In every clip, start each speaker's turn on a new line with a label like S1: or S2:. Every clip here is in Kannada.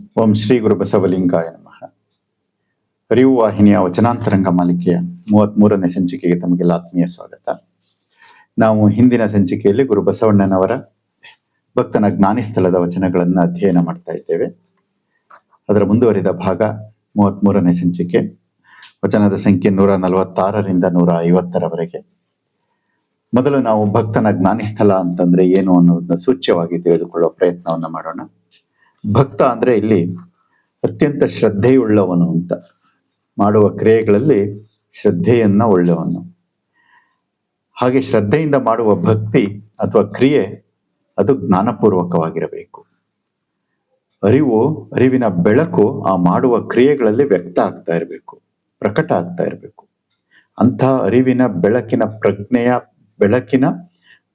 S1: ಓಂ ಶ್ರೀ ಗುರು ಬಸವಲಿಂಗಾಯ ನಮಃ. ಅರಿವು ವಾಹಿನಿಯ ವಚನಾಂತರಂಗ ಮಾಲಿಕೆಯ ಮೂವತ್ಮೂರನೇ ಸಂಚಿಕೆಗೆ ತಮಗೆಲ್ಲ ಆತ್ಮೀಯ ಸ್ವಾಗತ. ನಾವು ಹಿಂದಿನ ಸಂಚಿಕೆಯಲ್ಲಿ ಗುರು ಬಸವಣ್ಣನವರ ಭಕ್ತನ ಜ್ಞಾನಿಸ್ಥಳದ ವಚನಗಳನ್ನು ಅಧ್ಯಯನ ಮಾಡ್ತಾ ಇದ್ದೇವೆ. ಅದರ ಮುಂದುವರಿದ ಭಾಗ ಮೂವತ್ಮೂರನೇ ಸಂಚಿಕೆ. ವಚನದ ಸಂಖ್ಯೆ ನೂರ ನಲವತ್ತಾರರಿಂದ ನೂರ ಐವತ್ತರವರೆಗೆ. ಮೊದಲು ನಾವು ಭಕ್ತನ ಜ್ಞಾನಿಸ್ಥಳ ಅಂತಂದ್ರೆ ಏನು ಅನ್ನೋದನ್ನ ಸೂಚ್ಯವಾಗಿ ತಿಳಿದುಕೊಳ್ಳುವ ಪ್ರಯತ್ನವನ್ನು ಮಾಡೋಣ. ಭಕ್ತ ಅಂದ್ರೆ ಇಲ್ಲಿ ಅತ್ಯಂತ ಶ್ರದ್ಧೆಯುಳ್ಳವನು ಅಂತ. ಮಾಡುವ ಕ್ರಿಯೆಗಳಲ್ಲಿ ಶ್ರದ್ಧೆಯನ್ನ ಒಳ್ಳೆಯವನು ಹಾಗೆ ಶ್ರದ್ಧೆಯಿಂದ ಮಾಡುವ ಭಕ್ತಿ ಅಥವಾ ಕ್ರಿಯೆ ಅದು ಜ್ಞಾನಪೂರ್ವಕವಾಗಿರಬೇಕು. ಅರಿವು, ಅರಿವಿನ ಬೆಳಕು ಆ ಮಾಡುವ ಕ್ರಿಯೆಗಳಲ್ಲಿ ವ್ಯಕ್ತ ಆಗ್ತಾ ಇರಬೇಕು, ಪ್ರಕಟ ಆಗ್ತಾ ಇರಬೇಕು. ಅಂಥ ಅರಿವಿನ ಬೆಳಕಿನ ಪ್ರಜ್ಞೆಯ ಬೆಳಕಿನ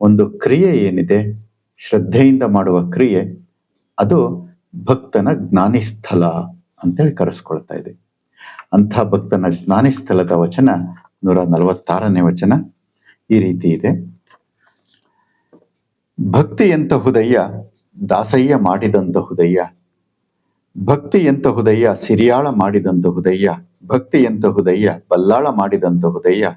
S1: ಒಂದು ಕ್ರಿಯೆ ಏನಿದೆ, ಶ್ರದ್ಧೆಯಿಂದ ಮಾಡುವ ಕ್ರಿಯೆ, ಅದು ಭಕ್ತನ ಜ್ಞಾನಿಸ್ಥಳ ಅಂತೇಳಿ ಕರೆಸ್ಕೊಳ್ತಾ ಇದೆ. ಅಂಥ ಭಕ್ತನ ಜ್ಞಾನಿಸ್ಥಲದ ವಚನ ನೂರ ನಲವತ್ತಾರನೇ ವಚನ ಈ ರೀತಿ ಇದೆ. ಭಕ್ತಿ ಎಂತಹುದಯ್ಯ ದಾಸಯ್ಯ ಮಾಡಿದಂತ ಭಕ್ತಿ ಎಂತಹುದಯ್ಯ ಸಿರಿಯಾಳ ಮಾಡಿದಂತ ಹುದಯ್ಯ. ಭಕ್ತಿ ಎಂತಹುದಯ್ಯ ಬಲ್ಲಾಳ ಮಾಡಿದಂತ ಹುದಯ್ಯ.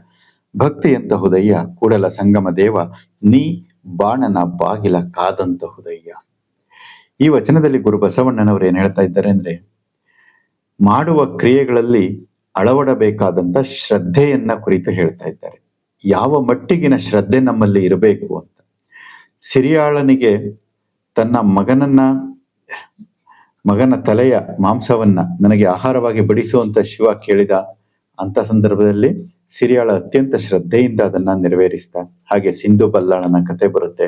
S1: ಭಕ್ತಿ ಎಂತಹುದಯ್ಯ ಕೂಡಲ ಸಂಗಮ ದೇವ, ನೀ ಬಾಣನ ಬಾಗಿಲ ಕಾದಂತಹುದಯ್ಯ ಈ ವಚನದಲ್ಲಿ ಗುರು ಬಸವಣ್ಣನವರು ಏನು ಹೇಳ್ತಾ ಇದ್ದಾರೆ ಅಂದ್ರೆ, ಮಾಡುವ ಕ್ರಿಯೆಗಳಲ್ಲಿ ಅಳವಡಬೇಕಾದಂತ ಶ್ರದ್ಧೆಯನ್ನ ಕುರಿತು ಹೇಳ್ತಾ ಇದ್ದಾರೆ. ಯಾವ ಮಟ್ಟಿಗಿನ ಶ್ರದ್ಧೆ ನಮ್ಮಲ್ಲಿ ಇರಬೇಕು ಅಂತ. ಸಿರಿಯಾಳನಿಗೆ ತನ್ನ ಮಗನನ್ನ, ಮಗನ ತಲೆಯ ಮಾಂಸವನ್ನ ನನಗೆ ಆಹಾರವಾಗಿ ಬಡಿಸುವಂತ ಶಿವ ಕೇಳಿದ ಅಂತ ಸಂದರ್ಭದಲ್ಲಿ ಸಿರಿಯಾಳ ಅತ್ಯಂತ ಶ್ರದ್ಧೆಯಿಂದ ಅದನ್ನ ನೆರವೇರಿಸ್ತಾ, ಹಾಗೆ ಸಿಂಧು ಬಲ್ಲಾಳನ ಕತೆ ಬರುತ್ತೆ.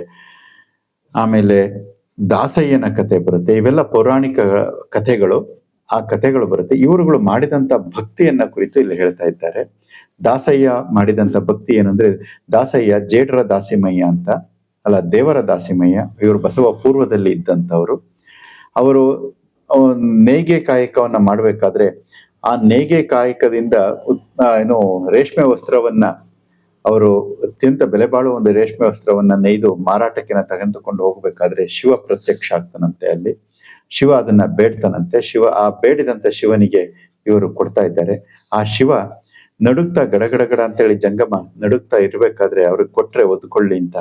S1: ಆಮೇಲೆ ದಾಸಯ್ಯನ ಕತೆ ಬರುತ್ತೆ. ಇವೆಲ್ಲ ಪೌರಾಣಿಕ ಕಥೆಗಳು. ಆ ಕಥೆಗಳು ಬರುತ್ತೆ. ಇವರುಗಳು ಮಾಡಿದಂತ ಭಕ್ತಿಯನ್ನ ಕುರಿತು ಇಲ್ಲಿ ಹೇಳ್ತಾ ಇದ್ದಾರೆ. ದಾಸಯ್ಯ ಮಾಡಿದಂತ ಭಕ್ತಿ ಏನಂದ್ರೆ, ದಾಸಯ್ಯ ಜೇಡ್ರ ದಾಸಿಮಯ್ಯ ಅಂತ. ಅಲ್ಲ, ದೇವರ ದಾಸಿಮಯ್ಯ. ಇವರು ಬಸವ ಪೂರ್ವದಲ್ಲಿ ಇದ್ದಂಥವ್ರು. ಅವರು ನೇಯ್ಗೆ ಕಾಯಕವನ್ನ ಮಾಡಬೇಕಾದ್ರೆ, ಆ ನೇಯ್ಗೆ ಕಾಯಕದಿಂದ ಏನು ರೇಷ್ಮೆ ವಸ್ತ್ರವನ್ನ ಅವರು ಅತ್ಯಂತ ಬೆಲೆ ಬಾಳುವ ಒಂದು ರೇಷ್ಮೆ ವಸ್ತ್ರವನ್ನ ನೇಯ್ದು ಮಾರಾಟಕ್ಕೆನ ತೆಗೆದುಕೊಂಡು ಹೋಗ್ಬೇಕಾದ್ರೆ ಶಿವ ಪ್ರತ್ಯಕ್ಷ ಆಗ್ತಾನಂತೆ ಅಲ್ಲಿ. ಶಿವ ಅದನ್ನ ಬೇಡ್ತಾನಂತೆ. ಶಿವ ಆ ಬೇಡಿದಂತ ಶಿವನಿಗೆ ಇವರು ಕೊಡ್ತಾ ಇದ್ದಾರೆ. ಆ ಶಿವ ನಡುಗ್ತಾ ಗಡಗಡಗಡ ಅಂತೇಳಿ ಜಂಗಮ ನಡುಗ್ತಾ ಇರ್ಬೇಕಾದ್ರೆ ಅವ್ರಿಗೆ ಕೊಟ್ರೆ ಒದ್ಕೊಳ್ಳಿ ಅಂತ.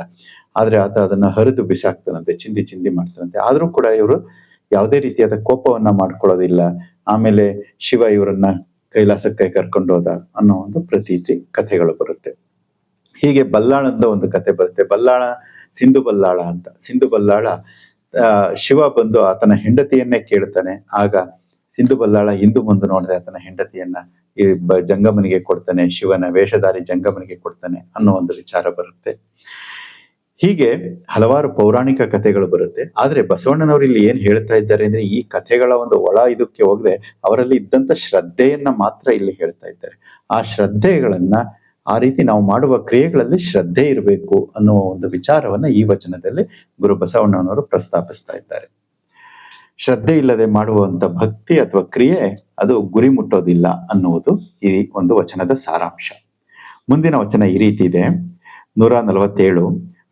S1: ಆದ್ರೆ ಆತ ಅದನ್ನ ಹರಿದು ಬಿಸಾಕ್ತಾನಂತೆ, ಚಿಂದಿ ಚಿಂದಿ ಮಾಡ್ತಾನಂತೆ. ಆದ್ರೂ ಕೂಡ ಇವರು ಯಾವುದೇ ರೀತಿಯಾದ ಕೋಪವನ್ನ ಮಾಡ್ಕೊಳ್ಳೋದಿಲ್ಲ. ಆಮೇಲೆ ಶಿವ ಇವರನ್ನ ಕೈಲಾಸಕ್ಕೆ ಕರ್ಕೊಂಡು ಹೋದ ಅನ್ನೋ ಒಂದು ಪ್ರತೀತಿ ಕಥೆಗಳು ಬರುತ್ತೆ. ಹೀಗೆ ಬಲ್ಲಾಳಂದ ಒಂದು ಕತೆ ಬರುತ್ತೆ. ಬಲ್ಲಾಳ, ಸಿಂಧು ಬಲ್ಲಾಳ ಅಂತ. ಸಿಂಧು ಬಲ್ಲಾಳ ಶಿವ ಬಂದು ಆತನ ಹೆಂಡತಿಯನ್ನೇ ಕೇಳ್ತಾನೆ. ಆಗ ಸಿಂಧು ಬಲ್ಲಾಳ ಹಿಂದೂ ಮುಂದೆ ನೋಡದೆ ಆತನ ಹೆಂಡತಿಯನ್ನ ಈ ಜಂಗಮನಿಗೆ ಕೊಡ್ತಾನೆ. ಶಿವನ ವೇಷಧಾರಿ ಜಂಗಮನಿಗೆ ಕೊಡ್ತಾನೆ ಅನ್ನೋ ಒಂದು ವಿಚಾರ ಬರುತ್ತೆ. ಹೀಗೆ ಹಲವಾರು ಪೌರಾಣಿಕ ಕಥೆಗಳು ಬರುತ್ತೆ. ಆದ್ರೆ ಬಸವಣ್ಣನವರು ಇಲ್ಲಿ ಏನ್ ಹೇಳ್ತಾ ಇದ್ದಾರೆ ಅಂದ್ರೆ ಈ ಕಥೆಗಳ ಒಂದು ಒಳ ಇದಕ್ಕೆ ಹೋಗದೆ ಅವರಲ್ಲಿ ಇದ್ದಂತ ಶ್ರದ್ಧೆಯನ್ನ ಮಾತ್ರ ಇಲ್ಲಿ ಹೇಳ್ತಾ ಇದ್ದಾರೆ. ಆ ಶ್ರದ್ಧೆಗಳನ್ನ ಆ ರೀತಿ ನಾವು ಮಾಡುವ ಕ್ರಿಯೆಗಳಲ್ಲಿ ಶ್ರದ್ಧೆ ಇರಬೇಕು ಅನ್ನುವ ಒಂದು ವಿಚಾರವನ್ನ ಈ ವಚನದಲ್ಲಿ ಗುರು ಬಸವಣ್ಣನವರು ಪ್ರಸ್ತಾಪಿಸ್ತಾ ಇದ್ದಾರೆ. ಶ್ರದ್ಧೆ ಇಲ್ಲದೆ ಮಾಡುವಂತ ಭಕ್ತಿ ಅಥವಾ ಕ್ರಿಯೆ ಅದು ಗುರಿ ಮುಟ್ಟೋದಿಲ್ಲ ಅನ್ನುವುದು ಈ ಒಂದು ವಚನದ ಸಾರಾಂಶ. ಮುಂದಿನ ವಚನ ಈ ರೀತಿ ಇದೆ. ನೂರ ನಲವತ್ತೇಳು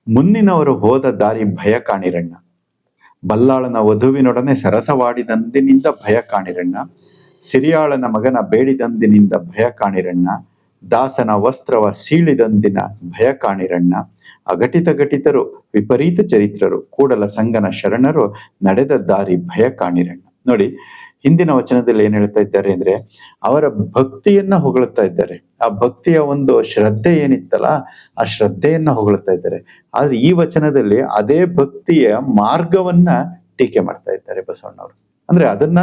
S1: ಮುಂದಿನವರು ಹೋದ ದಾರಿ ಭಯ ಕಾಣಿರಣ್ಣ. ಬಲ್ಲಾಳನ ವಧುವಿನೊಡನೆ ಸರಸವಾಡಿದಂದಿನಿಂದ ಭಯ ಕಾಣಿರಣ್ಣ. ಸಿರಿಯಾಳನ ಮಗನ ಬೇಡಿದಂದಿನಿಂದ ಭಯ ಕಾಣಿರಣ್ಣ. ದಾಸನ ವಸ್ತ್ರವ ಸೀಳಿದಂದಿನ ಭಯ ಕಾಣಿರಣ್ಣ ಅಘಟಿತ ಘಟಿತರು, ವಿಪರೀತ ಚರಿತ್ರರು, ಕೂಡಲ ಸಂಗನ ಶರಣರು ನಡೆದ ದಾರಿ ಭಯ ಕಾಣಿರಣ್ಣ ನೋಡಿ, ಹಿಂದಿನ ವಚನದಲ್ಲಿ ಏನ್ ಹೇಳ್ತಾ ಇದ್ದಾರೆ ಅಂದ್ರೆ, ಅವರ ಭಕ್ತಿಯನ್ನ ಹೊಗಳುತ್ತಾ ಇದ್ದಾರೆ. ಆ ಭಕ್ತಿಯ ಒಂದು ಶ್ರದ್ಧೆ ಏನಿತ್ತಲ್ಲ, ಆ ಶ್ರದ್ಧೆಯನ್ನ ಹೊಗಳುತ್ತಾ ಇದ್ದಾರೆ. ಆದ್ರೆ ಈ ವಚನದಲ್ಲಿ ಅದೇ ಭಕ್ತಿಯ ಮಾರ್ಗವನ್ನ ಟೀಕೆ ಮಾಡ್ತಾ ಇದ್ದಾರೆ ಬಸವಣ್ಣವರು. ಅಂದ್ರೆ ಅದನ್ನ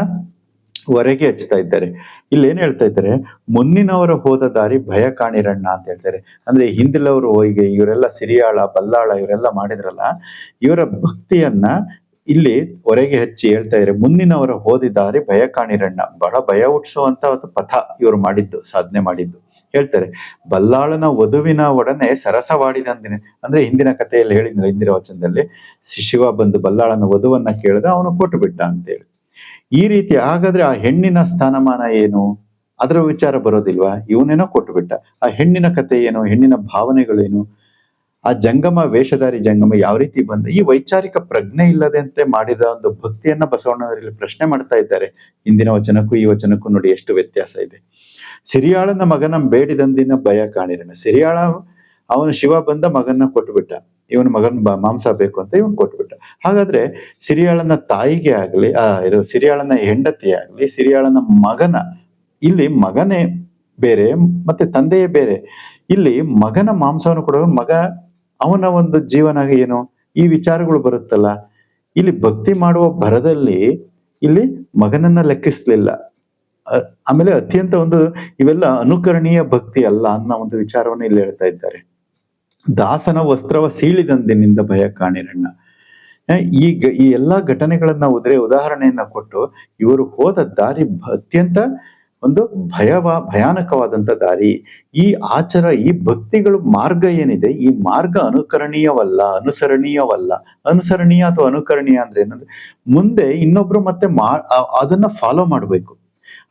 S1: ಹೊರಗೆ ಹಚ್ತಾ ಇದ್ದಾರೆ. ಇಲ್ಲಿ ಏನ್ ಹೇಳ್ತಾ ಇದ್ದಾರೆ? ಮುನ್ನಿನವರ ಹೋದ ದಾರಿ ಭಯ ಕಾಣಿರಣ್ಣ ಅಂತ ಹೇಳ್ತಾರೆ. ಅಂದ್ರೆ ಹಿಂದಿಲವರು ಈಗ ಇವರೆಲ್ಲ ಸಿರಿಯಾಳ, ಬಲ್ಲಾಳ ಇವರೆಲ್ಲ ಮಾಡಿದ್ರಲ್ಲ, ಇವರ ಭಕ್ತಿಯನ್ನ ಇಲ್ಲಿ ಹೊರಗೆ ಹಚ್ಚಿ ಹೇಳ್ತಾ ಇದ್ದಾರೆ. ಮುಂದಿನವರ ದಾರಿ ಭಯ ಕಾಣಿರಣ್ಣ ಬಹಳ ಭಯ ಹುಟ್ಟಿಸುವಂತ ಒಂದು ಪಥ ಇವರು ಮಾಡಿದ್ದು, ಸಾಧನೆ ಮಾಡಿದ್ದು. ಹೇಳ್ತಾರೆ, ಬಲ್ಲಾಳನ ವಧುವಿನ ಒಡನೆ ಸರಸವಾಡಿದಂದಿನ ಅಂದ್ರೆ ಹಿಂದಿನ ಕಥೆಯಲ್ಲಿ ಹೇಳಿದ್ರು ಹಿಂದಿನ ವಚನದಲ್ಲಿ ಶಿವ ಬಂದು ಬಲ್ಲಾಳನ ವಧುವನ್ನ ಕೇಳಿದ ಅವನು ಕೊಟ್ಟು ಬಿಟ್ಟ ಅಂತೇಳಿ ಈ ರೀತಿ ಹಾಗಾದ್ರೆ ಆ ಹೆಣ್ಣಿನ ಸ್ಥಾನಮಾನ ಏನು? ಅದರ ವಿಚಾರ ಬರೋದಿಲ್ವಾ? ಇವನೇನೋ ಕೊಟ್ಟುಬಿಟ್ಟ ಆ ಹೆಣ್ಣಿನ ಕಥೆ ಏನು? ಹೆಣ್ಣಿನ ಭಾವನೆಗಳೇನು ಆ ಜಂಗಮ, ವೇಷಧಾರಿ ಜಂಗಮ ಯಾವ ರೀತಿ ಬಂದ? ಈ ವೈಚಾರಿಕ ಪ್ರಜ್ಞೆ ಇಲ್ಲದಂತೆ ಮಾಡಿದ ಒಂದು ಭಕ್ತಿಯನ್ನ ಬಸವಣ್ಣವರಲ್ಲಿ ಪ್ರಶ್ನೆ ಮಾಡ್ತಾ ಇದ್ದಾರೆ. ಹಿಂದಿನ ವಚನಕ್ಕೂ ಈ ವಚನಕ್ಕೂ ನೋಡಿ ಎಷ್ಟು ವ್ಯತ್ಯಾಸ ಇದೆ. ಸಿರಿಯಾಳನ ಮಗನ ಬೇಡಿದಂದಿನ ಭಯ ಕಾಣಿರಣ. ಸಿರಿಯಾಳ, ಅವನು ಶಿವ ಬಂದ ಮಗನ ಕೊಟ್ಬಿಟ್ಟ ಇವನ ಮಗನ ಬ- ಮಾಂಸ ಬೇಕು ಅಂತ ಇವನ್ ಕೊಟ್ಬಿಟ್ಟ. ಹಾಗಾದ್ರೆ ಸಿರಿಯಾಳನ ತಾಯಿಗೆ ಆಗ್ಲಿ, ಆ, ಇದು ಸಿರಿಯಾಳನ ಹೆಂಡತಿ ಆಗ್ಲಿ, ಸಿರಿಯಾಳನ ಮಗನ, ಇಲ್ಲಿ ಮಗನೇ ಬೇರೆ, ಮತ್ತೆ ತಂದೆಯೇ ಬೇರೆ. ಇಲ್ಲಿ ಮಗನ ಮಾಂಸವನ್ನು ಕೊಡುವ ಮಗ, ಅವನ ಒಂದು ಜೀವನ ಏನು? ಈ ವಿಚಾರಗಳು ಬರುತ್ತಲ್ಲ. ಇಲ್ಲಿ ಭಕ್ತಿ ಮಾಡುವ ಭರದಲ್ಲಿ ಇಲ್ಲಿ ಮಗನನ್ನ ಲೆಕ್ಕಿಸ್ಲಿಲ್ಲ. ಆಮೇಲೆ ಅತ್ಯಂತ ಒಂದು ಇವೆಲ್ಲ ಅನುಕರಣೀಯ ಭಕ್ತಿ ಅಲ್ಲ ಅನ್ನೋ ಒಂದು ವಿಚಾರವನ್ನು ಇಲ್ಲಿ ಹೇಳ್ತಾ ಇದ್ದಾರೆ. ದಾಸನ ವಸ್ತ್ರವ ಸೀಳಿದಂದಿನಿಂದ ಭಯ ಕಾಣಿರಣ್ಣ. ಗ- ಈ ಎಲ್ಲಾ ಘಟನೆಗಳನ್ನ ಉದ್ರೆ ಉದಾಹರಣೆಯನ್ನ ಕೊಟ್ಟು ಇವರು ಹೋದ ದಾರಿ ಅತ್ಯಂತ ಒಂದು ಭಯವ, ಭಯಾನಕವಾದಂತ ದಾರಿ. ಈ ಆಚಾರ, ಈ ಭಕ್ತಿಗಳು ಮಾರ್ಗ ಏನಿದೆ, ಈ ಮಾರ್ಗ ಅನುಕರಣೀಯವಲ್ಲ, ಅನುಸರಣೀಯವಲ್ಲ. ಅನುಸರಣೀಯ ಅಥವಾ ಅನುಕರಣೀಯ ಅಂದ್ರೆ ಏನಂದ್ರೆ, ಮುಂದೆ ಇನ್ನೊಬ್ರು ಮತ್ತೆ ಮಾ ಅದನ್ನ ಫಾಲೋ ಮಾಡಬೇಕು.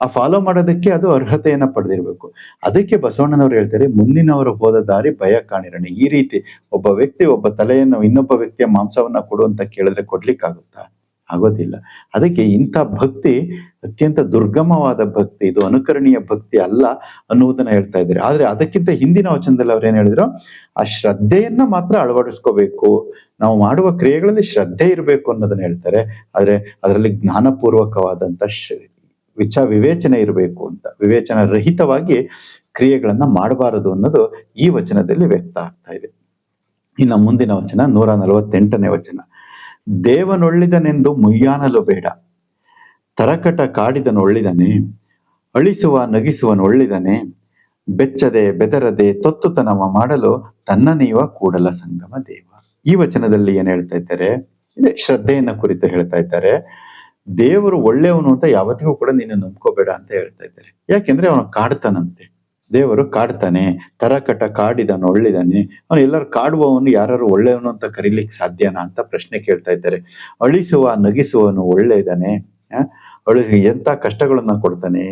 S1: ಆ ಫಾಲೋ ಮಾಡೋದಕ್ಕೆ ಅದು ಅರ್ಹತೆಯನ್ನ ಪಡೆದಿರ್ಬೇಕು. ಅದಕ್ಕೆ ಬಸವಣ್ಣನವರು ಹೇಳ್ತಾರೆ, ಮುಂದಿನವರು ಹೋದ ದಾರಿ ಭಯ ಕಾಣಿರಣೆ ಈ ರೀತಿ ಒಬ್ಬ ವ್ಯಕ್ತಿ ಒಬ್ಬ ತಲೆಯನ್ನು ಇನ್ನೊಬ್ಬ ವ್ಯಕ್ತಿಯ ಮಾಂಸವನ್ನ ಕೊಡು ಅಂತ ಕೇಳಿದ್ರೆ ಕೊಡ್ಲಿಕ್ಕಾಗುತ್ತಾ? ಆಗೋದಿಲ್ಲ. ಅದಕ್ಕೆ ಇಂಥ ಭಕ್ತಿ ಅತ್ಯಂತ ದುರ್ಗಮವಾದ ಭಕ್ತಿ, ಇದು ಅನುಕರಣೀಯ ಭಕ್ತಿ ಅಲ್ಲ ಅನ್ನುವುದನ್ನ ಹೇಳ್ತಾ ಇದ್ದಾರೆ. ಆದ್ರೆ ಅದಕ್ಕಿಂತ ಹಿಂದಿನ ವಚನದಲ್ಲಿ ಅವ್ರು ಏನ್ ಹೇಳಿದ್ರು? ಆ ಶ್ರದ್ಧೆಯನ್ನ ಮಾತ್ರ ಅಳವಡಿಸ್ಕೋಬೇಕು. ನಾವು ಮಾಡುವ ಕ್ರಿಯೆಗಳಲ್ಲಿ ಶ್ರದ್ಧೆ ಇರಬೇಕು ಅನ್ನೋದನ್ನ ಹೇಳ್ತಾರೆ. ಆದ್ರೆ ಅದರಲ್ಲಿ ಜ್ಞಾನಪೂರ್ವಕವಾದಂತ ವಿಚ ವಿವೇಚನೆ ಇರಬೇಕು ಅಂತ. ವಿವೇಚನ ರಹಿತವಾಗಿ ಕ್ರಿಯೆಗಳನ್ನ ಮಾಡಬಾರದು ಅನ್ನೋದು ಈ ವಚನದಲ್ಲಿ ವ್ಯಕ್ತ ಆಗ್ತಾ ಇದೆ. ಇನ್ನು ಮುಂದಿನ ವಚನ, ನೂರ ನಲವತ್ತೆಂಟನೇ ವಚನ. ದೇವನೊಳ್ಳಿದನೆಂದು ಮುಯ್ಯಾನಲು ಬೇಡ. ತರಕಟ ಕಾಡಿದನೊಳ್ಳಿದನೆ. ಅಳಿಸುವ ನಗಿಸುವನೊಳ್ಳಿದನೆ. ಬೆಚ್ಚದೆ ಬೆದರದೆ ತೊತ್ತುತನವ ಮಾಡಲು ತನ್ನ ನೀವ ಕೂಡಲ ಸಂಗಮ ದೇವ. ಈ ವಚನದಲ್ಲಿ ಏನ್ ಹೇಳ್ತಾ ಇದ್ದಾರೆ? ಇದೆ ಶ್ರದ್ಧೆಯನ್ನ ಕುರಿತು ಹೇಳ್ತಾ ಇದ್ದಾರೆ. ದೇವರು ಒಳ್ಳೆಯವನು ಅಂತ ಯಾವತ್ತಿಗೂ ಕೂಡ ನೀನು ನಂಬ್ಕೋಬೇಡ ಅಂತ ಹೇಳ್ತಾ ಇದ್ದಾರೆ. ಯಾಕೆಂದ್ರೆ ಅವನು ಕಾಡ್ತಾನಂತೆ. ದೇವರು ಕಾಡ್ತಾನೆ ತರಕಟ ಕಾಡಿದಾನೆ, ಒಳ್ಳಿದಾನೆ. ಅವನು ಎಲ್ಲರೂ ಕಾಡುವವನು ಯಾರು ಒಳ್ಳೆಯವನು ಅಂತ ಕರೀಲಿಕ್ಕೆ ಸಾಧ್ಯನಾ ಅಂತ ಪ್ರಶ್ನೆ ಕೇಳ್ತಾ ಇದ್ದಾರೆ. ಅಳಿಸುವ ನಗಿಸುವನು ಒಳ್ಳೆ ಇದ್ದಾನೆ ಎಂತ ಕಷ್ಟಗಳನ್ನ ಕೊಡ್ತಾನೆ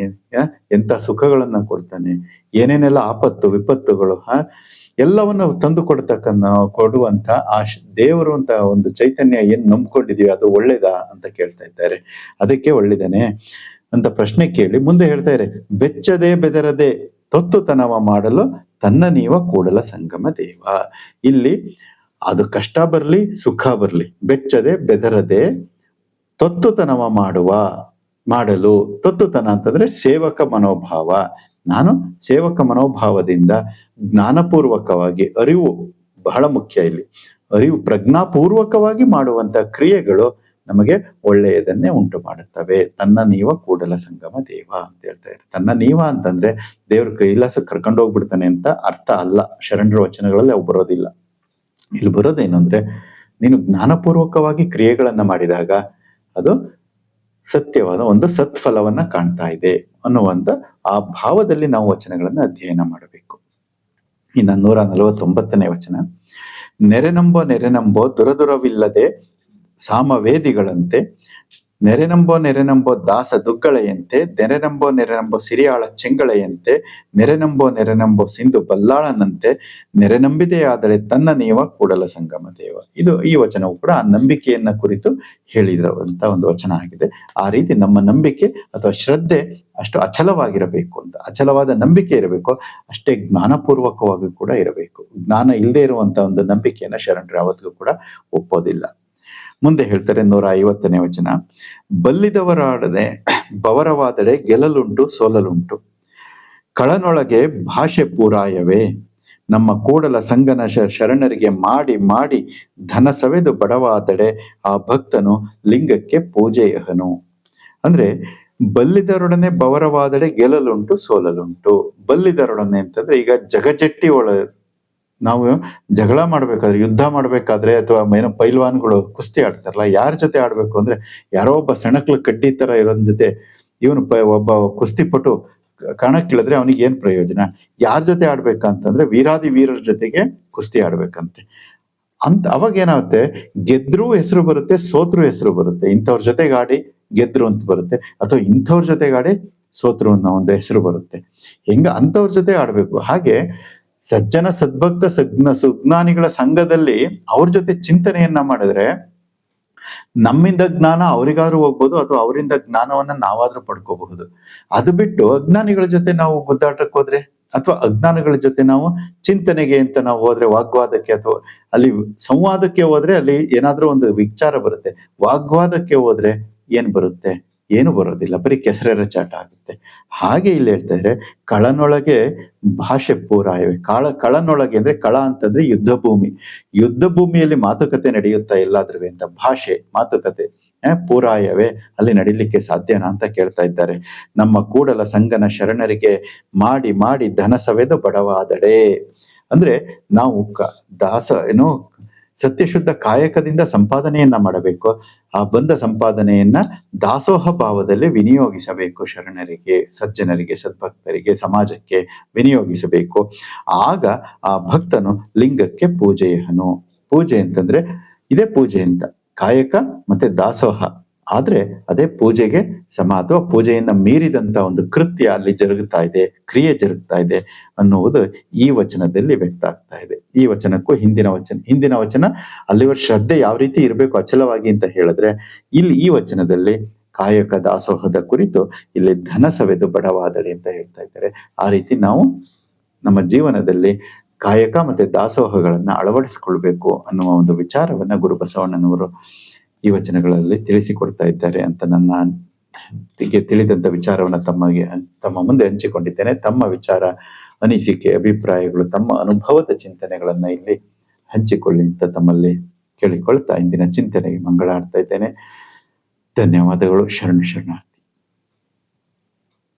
S1: ಎಂತ ಸುಖಗಳನ್ನ ಕೊಡ್ತಾನೆ, ಏನೇನೆಲ್ಲ ಆಪತ್ತು, ವಿಪತ್ತುಗಳು ಹ ಎಲ್ಲವನ್ನು ತಂದು ಕೊಡ್ತಕ್ಕನ್ನ ಕೊಡುವಂತ ಆ ದೇವರು ಅಂತ ಒಂದು ಚೈತನ್ಯ ಏನ್ ನಂಬ್ಕೊಂಡಿದೀವಿ ಅದು ಒಳ್ಳೇದಾ ಅಂತ ಕೇಳ್ತಾ ಇದ್ದಾರೆ. ಅದಕ್ಕೆ ಒಳ್ಳೇದೇನೆ ಅಂತ ಪ್ರಶ್ನೆ ಕೇಳಿ ಮುಂದೆ ಹೇಳ್ತಾ ಇದ್ದಾರೆ, ಬೆಚ್ಚದೆ ಬೆದರದೆ ತೊತ್ತುತನವ ಮಾಡಲು ತನ್ನ ನೀವ ಕೂಡಲ ಸಂಗಮ ದೇವ. ಇಲ್ಲಿ ಅದು ಕಷ್ಟ ಬರಲಿ, ಸುಖ ಬರ್ಲಿ, ಬೆಚ್ಚದೆ ಬೆದರದೆ ತೊತ್ತುತನವ ಮಾಡುವ, ಮಾಡಲು, ತೊತ್ತುತನ ಅಂತಂದ್ರೆ ಸೇವಕ ಮನೋಭಾವ. ನಾನು ಸೇವಕ ಮನೋಭಾವದಿಂದ ಜ್ಞಾನಪೂರ್ವಕವಾಗಿ ಅರಿವು ಬಹಳ ಮುಖ್ಯ ಇಲ್ಲಿ. ಅರಿವು ಪ್ರಜ್ಞಾಪೂರ್ವಕವಾಗಿ ಮಾಡುವಂತ ಕ್ರಿಯೆಗಳು ನಮಗೆ ಒಳ್ಳೆಯದನ್ನೇ ಉಂಟು ಮಾಡುತ್ತವೆ. ತನ್ನ ನೀವ ಕೂಡಲ ಸಂಗಮ ದೇವ ಅಂತ ಹೇಳ್ತಾ ಇದ್ದಾರೆ. ತನ್ನ ನೀವ ಅಂತಂದ್ರೆ ದೇವ್ರ ಕೈಲಾಸ ಕರ್ಕೊಂಡು ಹೋಗ್ಬಿಡ್ತಾನೆ ಅಂತ ಅರ್ಥ ಅಲ್ಲ. ಶರಣರ ವಚನಗಳಲ್ಲಿ ಅವು ಬರೋದಿಲ್ಲ. ಇಲ್ಲಿ ಬರೋದೇನು ಅಂದ್ರೆ ನೀನು ಜ್ಞಾನಪೂರ್ವಕವಾಗಿ ಕ್ರಿಯೆಗಳನ್ನ ಮಾಡಿದಾಗ ಅದು ಸತ್ಯವಾದ ಒಂದು ಸತ್ಫಲವನ್ನ ಕಾಣ್ತಾ ಇದೆ ಅನ್ನುವಂತ ಆ ಭಾವದಲ್ಲಿ ನಾವು ವಚನಗಳನ್ನ ಅಧ್ಯಯನ ಮಾಡಬೇಕು. ಇನ್ನು ನೂರ ನಲವತ್ತೊಂಬತ್ತನೇ ವಚನ. ನೆರೆನಂಬೋ ನೆರೆನಂಬೋ ದುರದುರವಿಲ್ಲದೆ ಸಾಮವೇದಿಗಳಂತೆ ನೆರೆನಂಬೋ ನೆರೆನಂಬೋ ದಾಸ ದುಗ್ಗಳೆಯಂತೆ ನೆರೆನಂಬೋ ನೆರೆನಂಬೋ ಸಿರಿಯಾಳ ಚೆಂಗಳೆಯಂತೆ ನೆರೆನಂಬೋ ನೆರೆನಂಬೋ ಸಿಂಧು ಬಲ್ಲಾಳನಂತೆ ನೆರೆನಂಬಿದೆಯಾದರೆ ತನ್ನ ನೀವ ಕೂಡಲ ಸಂಗಮ ದೇವ. ಇದು ಈ ವಚನವು ಕೂಡ ಆ ನಂಬಿಕೆಯನ್ನ ಕುರಿತು ಹೇಳಿದಂತ ಒಂದು ವಚನ ಆಗಿದೆ. ಆ ರೀತಿ ನಮ್ಮ ನಂಬಿಕೆ ಅಥವಾ ಶ್ರದ್ಧೆ ಅಷ್ಟು ಅಚಲವಾಗಿರಬೇಕು ಅಂತ. ಅಚಲವಾದ ನಂಬಿಕೆ ಇರಬೇಕು, ಅಷ್ಟೇ ಜ್ಞಾನಪೂರ್ವಕವಾಗಿ ಕೂಡ ಇರಬೇಕು. ಜ್ಞಾನ ಇಲ್ಲದೆ ಇರುವಂತ ಒಂದು ನಂಬಿಕೆಯನ್ನ ಶರಣರು ಯಾವತ್ತಿಗೂ ಕೂಡ ಒಪ್ಪೋದಿಲ್ಲ. ಮುಂದೆ ಹೇಳ್ತಾರೆ ನೂರ ಐವತ್ತನೇ ವಚನ. ಬಲ್ಲಿದವರಾಡದೆ ಬವರವಾದಡೆ ಗೆಲ್ಲಲುಂಟು ಸೋಲಲುಂಟು. ಕಳನೊಳಗೆ ಭಾಷೆ ಪೂರಾಯವೇ? ನಮ್ಮ ಕೂಡಲ ಸಂಗನ ಶರಣರಿಗೆ ಮಾಡಿ ಮಾಡಿ ಧನ ಸವೆದು ಬಡವಾದಡೆ ಆ ಭಕ್ತನು ಲಿಂಗಕ್ಕೆ ಪೂಜೆಯಹನು. ಅಂದ್ರೆ ಬಲ್ಲಿದರೊಡನೆ ಬವರವಾದಡೆ ಗೆಲ್ಲಲುಂಟು ಸೋಲಲುಂಟು. ಬಲ್ಲಿದರೊಡನೆ ಅಂತಂದ್ರೆ ಈಗ ಜಗಜಟ್ಟಿ ಒಳ ನಾವು ಜಗಳ ಮಾಡ್ಬೇಕಾದ್ರೆ, ಯುದ್ಧ ಮಾಡ್ಬೇಕಾದ್ರೆ ಅಥವಾ ಏನೋ ಪೈಲ್ವಾನ್ಗಳು ಕುಸ್ತಿ ಆಡ್ತಾರಲ್ಲ, ಯಾರ ಜೊತೆ ಆಡ್ಬೇಕು ಅಂದ್ರೆ ಯಾರೋ ಒಬ್ಬ ಸೆಣಕ್ಲು ಕಡ್ಡಿ ತರ ಇರೋನ್ ಜೊತೆ ಇವನು ಪ ಒಬ್ಬ ಕುಸ್ತಿಪಟು ಕಣಕ್ಕಿಳಿದ್ರೆ ಅವನಿಗೆ ಏನ್ ಪ್ರಯೋಜನ? ಯಾರ ಜೊತೆ ಆಡ್ಬೇಕಂತಂದ್ರೆ ವೀರಾದಿ ವೀರರ ಜೊತೆಗೆ ಕುಸ್ತಿ ಆಡ್ಬೇಕಂತೆ. ಅಂತ ಅವಾಗ ಏನಾಗುತ್ತೆ? ಗೆದ್ರು ಹೆಸರು ಬರುತ್ತೆ, ಸೋತ್ರು ಹೆಸರು ಬರುತ್ತೆ. ಇಂಥವ್ರ ಜೊತೆಗೆ ಆಡಿ ಗೆದ್ರು ಅಂತ ಬರುತ್ತೆ. ಅಥವಾ ಇಂಥವ್ರ ಜೊತೆಗೆ ಆಡಿ ಸೋತ್ರು ಅನ್ನೋ ಒಂದು ಹೆಸರು ಬರುತ್ತೆ. ಹೆಂಗ ಅಂಥವ್ರ ಜೊತೆ ಆಡ್ಬೇಕು? ಹಾಗೆ ಸಜ್ಜನ ಸದ್ಭಕ್ತ ಸಜ್ಞ ಸುಜ್ಞಾನಿಗಳ ಸಂಘದಲ್ಲಿ ಅವ್ರ ಜೊತೆ ಚಿಂತನೆಯನ್ನ ಮಾಡಿದ್ರೆ ನಮ್ಮಿಂದ ಜ್ಞಾನ ಅವರಿಗಾದ್ರೂ ಹೋಗ್ಬೋದು, ಅಥವಾ ಅವರಿಂದ ಜ್ಞಾನವನ್ನ ನಾವಾದ್ರೂ ಪಡ್ಕೋಬಹುದು. ಅದು ಬಿಟ್ಟು ಅಜ್ಞಾನಿಗಳ ಜೊತೆ ನಾವು ಗುದ್ದಾಟಕ್ಕೆ ಹೋದ್ರೆ, ಅಥವಾ ಅಜ್ಞಾನಿಗಳ ಜೊತೆ ನಾವು ಚಿಂತನೆಗೆ ಅಂತ ನಾವು ಹೋದ್ರೆ, ವಾಗ್ವಾದಕ್ಕೆ ಅಥವಾ ಅಲ್ಲಿ ಸಂವಾದಕ್ಕೆ ಹೋದ್ರೆ ಅಲ್ಲಿ ಏನಾದ್ರೂ ಒಂದು ವಿಚಾರ ಬರುತ್ತೆ. ವಾಗ್ವಾದಕ್ಕೆ ಹೋದ್ರೆ ಏನ್ ಬರುತ್ತೆ? ಏನು ಬರೋದಿಲ್ಲ, ಬರೀ ಕೆಸರೆರ ಚಾಟ ಆಗುತ್ತೆ. ಹಾಗೆ ಇಲ್ಲಿ ಹೇಳ್ತಾ ಇದ್ರೆ, ಕಳನೊಳಗೆ ಭಾಷೆ ಪೂರಾಯವೆ ಕಾಳ, ಕಳನೊಳಗೆ ಅಂದ್ರೆ ಕಳ ಅಂತಂದ್ರೆ ಯುದ್ಧ ಭೂಮಿ ಯುದ್ಧ ಭೂಮಿಯಲ್ಲಿ ಮಾತುಕತೆ ನಡೆಯುತ್ತಾ ಎಲ್ಲಾದ್ರೂ ಅಂತ ಭಾಷೆ, ಮಾತುಕತೆ ಪೂರಾಯವೇ ಅಲ್ಲಿ ನಡೀಲಿಕ್ಕೆ ಸಾಧ್ಯನಾ ಅಂತ ಕೇಳ್ತಾ ಇದ್ದಾರೆ. ನಮ್ಮ ಕೂಡಲ ಸಂಗನ ಶರಣರಿಗೆ ಮಾಡಿ ಮಾಡಿ ಧನ ಸವೆದು ಬಡವಾದಡೆ. ಅಂದ್ರೆ ನಾವು ದಾಸ, ಏನು ಸತ್ಯಶುದ್ಧ ಕಾಯಕದಿಂದ ಸಂಪಾದನೆಯನ್ನ ಮಾಡಬೇಕು. ಆ ಬಂದ ಸಂಪಾದನೆಯನ್ನ ದಾಸೋಹ ಭಾವದಲ್ಲಿ ವಿನಿಯೋಗಿಸಬೇಕು ಶರಣರಿಗೆ, ಸಜ್ಜನರಿಗೆ, ಸದ್ಭಕ್ತರಿಗೆ, ಸಮಾಜಕ್ಕೆ ವಿನಿಯೋಗಿಸಬೇಕು. ಆಗ ಆ ಭಕ್ತನು ಲಿಂಗಕ್ಕೆ ಪೂಜೆಯನು ಪೂಜೆ ಅಂತಂದ್ರೆ ಇದೇ ಪೂಜೆ ಅಂತ. ಕಾಯಕ ಮತ್ತೆ ದಾಸೋಹ. ಆದ್ರೆ ಅದೇ ಪೂಜೆಗೆ ಸಮ ಅಥವಾ ಪೂಜೆಯನ್ನ ಮೀರಿದಂತ ಒಂದು ಕೃತ್ಯ ಅಲ್ಲಿ ಜರುಗುತ್ತಾ ಇದೆ, ಕ್ರಿಯೆ ಜರುಗ್ತಾ ಇದೆ ಅನ್ನುವುದು ಈ ವಚನದಲ್ಲಿ ವ್ಯಕ್ತ ಆಗ್ತಾ ಇದೆ. ಈ ವಚನಕ್ಕೂ ಹಿಂದಿನ ವಚನ ಹಿಂದಿನ ವಚನ ಅಲ್ಲಿವರ ಶ್ರದ್ಧೆ ಯಾವ ರೀತಿ ಇರಬೇಕು ಅಚಲವಾಗಿ ಅಂತ ಹೇಳಿದ್ರೆ ಇಲ್ಲಿ ಈ ವಚನದಲ್ಲಿ ಕಾಯಕ ದಾಸೋಹದ ಕುರಿತು ಇಲ್ಲಿ ಧನ ಸವೆದು ಬಡವಾದಳಿ ಅಂತ ಹೇಳ್ತಾ ಇದ್ದಾರೆ. ಆ ರೀತಿ ನಾವು ನಮ್ಮ ಜೀವನದಲ್ಲಿ ಕಾಯಕ ಮತ್ತೆ ದಾಸೋಹಗಳನ್ನ ಅಳವಡಿಸಿಕೊಳ್ಬೇಕು ಅನ್ನುವ ಒಂದು ವಿಚಾರವನ್ನ ಗುರು ಬಸವಣ್ಣನವರು ಈ ವಚನಗಳಲ್ಲಿ ತಿಳಿಸಿಕೊಡ್ತಾ ಇದ್ದಾರೆ ಅಂತ ನನ್ನ ತಿಳಿದಂತ ವಿಚಾರವನ್ನ ತಮಗೆ, ತಮ್ಮ ಮುಂದೆ ಹಂಚಿಕೊಂಡಿದ್ದೇನೆ. ತಮ್ಮ ವಿಚಾರ, ಅನಿಸಿಕೆ, ಅಭಿಪ್ರಾಯಗಳು, ತಮ್ಮ ಅನುಭವದ ಚಿಂತನೆಗಳನ್ನ ಇಲ್ಲಿ ಹಂಚಿಕೊಳ್ಳಿ ಅಂತ ತಮ್ಮಲ್ಲಿ ಕೇಳಿಕೊಳ್ತಾ ಇಂದಿನ ಚಿಂತನೆಗೆ ಮಂಗಳಾಡ್ತಾ ಇದ್ದೇನೆ. ಧನ್ಯವಾದಗಳು. ಶರಣ ಶರಣ.